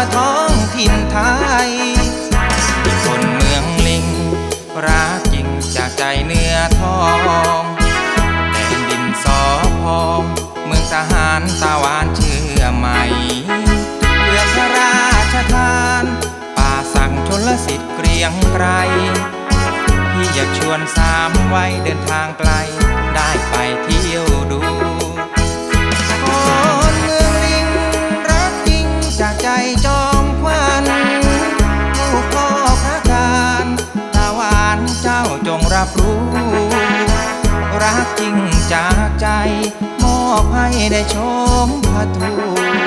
ก็ท้องถิ่นไทยที่คนเมืองลิง รักจริงจากใจเนื้อทองแผ่นดินสอพองเมืองทหารตาวานเชื่อไหมเพื่อพระราชทาน ป่าสั่งชนลสิทธิ์เกรียงไกรพี่อยากชวนสามไว้เดินทางไกลได้ไป รับรู้ รักจริงจากใจ มอบให้ได้ชมพระทู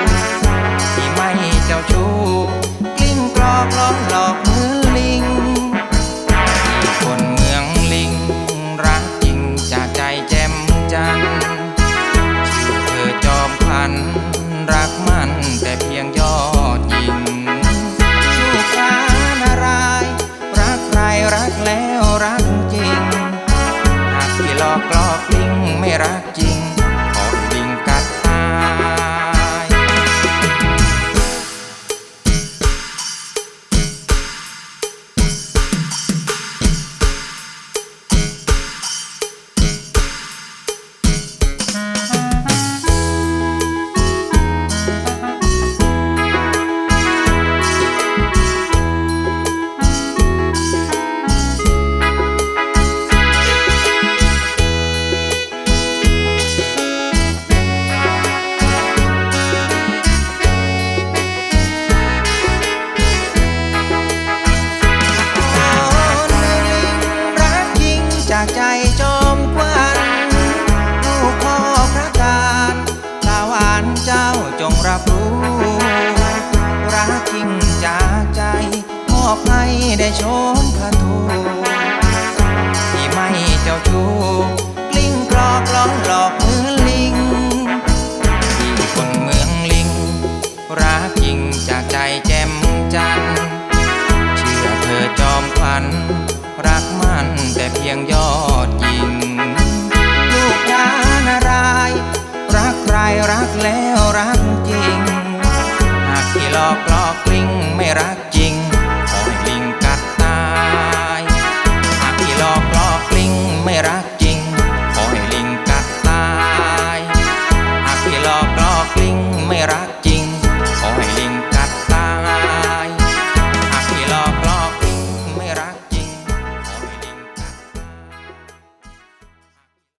รับรู้ รักจริงจากใจ มอบให้ได้ชมพระทูที่ไม่เจ้าชู้กลิ้งกรอกล้อหลอกมือลิงที่คนเมืองลิง รักจริงจากใจแจ่มจันทร์เชื่อเธอจอมขวัญรักมันแต่เพียงยอดยิงลูกพระนาราย รักใครรักแล้วรัก จริงหากหลอกลอกลิงไม่รัก